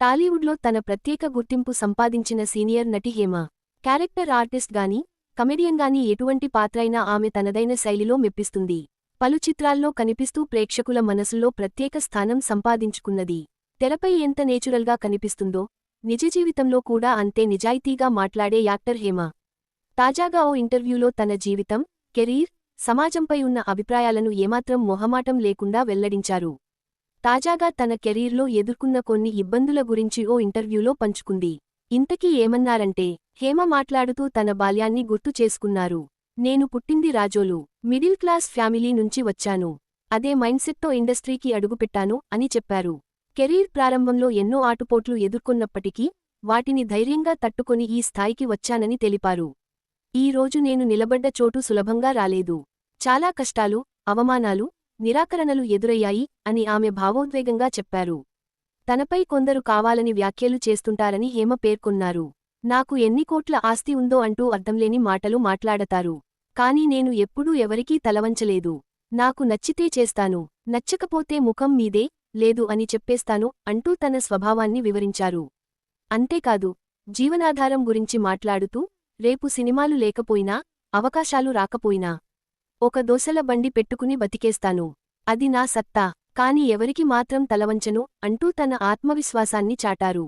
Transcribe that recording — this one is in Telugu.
టాలీవుడ్లో తన ప్రత్యేక గుర్తింపు సంపాదించిన సీనియర్ నటి హేమ. క్యారెక్టర్ ఆర్టిస్ట్ గాని కమెడియన్ గాని ఎటువంటి పాత్రైనా ఆమె తనదైన శైలిలో మెప్పిస్తుంది. పలు చిత్రాల్లో కనిపిస్తూ ప్రేక్షకుల మనసుల్లో ప్రత్యేక స్థానం సంపాదించుకున్నది. తెరపై ఎంత నేచురల్గా కనిపిస్తుందో నిజ జీవితంలో కూడా అంతే నిజాయితీగా మాట్లాడే యాక్టర్ హేమ. తాజాగా ఓ ఇంటర్వ్యూలో తన జీవితం కెరీర్ సమాజంపై ఉన్న అభిప్రాయాలను ఏమాత్రం మొహమాటం లేకుండా వెల్లడించారు. తాజాగా తన కెరీర్లో ఎదుర్కొన్న కొన్ని ఇబ్బందుల గురించి ఓ ఇంటర్వ్యూలో పంచుకుంది. ఇంతకీ ఏమన్నారంటే హేమ మాట్లాడుతూ తన బాల్యాన్ని గుర్తు చేసుకున్నారు. నేను పుట్టింది రాజోలు మిడిల్ క్లాస్ ఫ్యామిలీ నుంచి వచ్చాను. అదే మైండ్సెట్తో ఇండస్ట్రీకి అడుగుపెట్టాను అని చెప్పారు. కెరీర్ ప్రారంభంలో ఎన్నో ఆటుపోట్లు ఎదుర్కొన్నప్పటికీ వాటిని ధైర్యంగా తట్టుకొని ఈ స్థాయికి వచ్చానని తెలిపారు. ఈ రోజు నేను నిలబడ్డ చోటు సులభంగా రాలేదు. చాలా కష్టాలు అవమానాలు నిరాకరణలు ఎదురయ్యాయి అని ఆమె భావోద్వేగంగా చెప్పారు. తనపై కొందరు కావాలని వ్యాఖ్యలు చేస్తుంటారని హేమ పేర్కొన్నారు. నాకు ఎన్ని కోట్ల ఆస్తి ఉందో అంటూ అర్థంలేని మాటలు మాట్లాడతారు. కాని నేను ఎప్పుడూ ఎవరికీ తలవంచలేదు. నాకు నచ్చితే చేస్తాను నచ్చకపోతే ముఖం మీదే లేదు అని చెప్పేస్తాను అంటూ తన స్వభావాన్ని వివరించారు. అంతేకాదు జీవనాధారం గురించి మాట్లాడుతూ రేపు సినిమాలు లేకపోయినా అవకాశాలు రాకపోయినా ఒక దోసల బండి పెట్టుకుని బతికేస్తాను. అది నా సత్తా. కాని ఎవరికి మాత్రం తలవంచను అంటూ తన ఆత్మవిశ్వాసాన్ని చాటారు.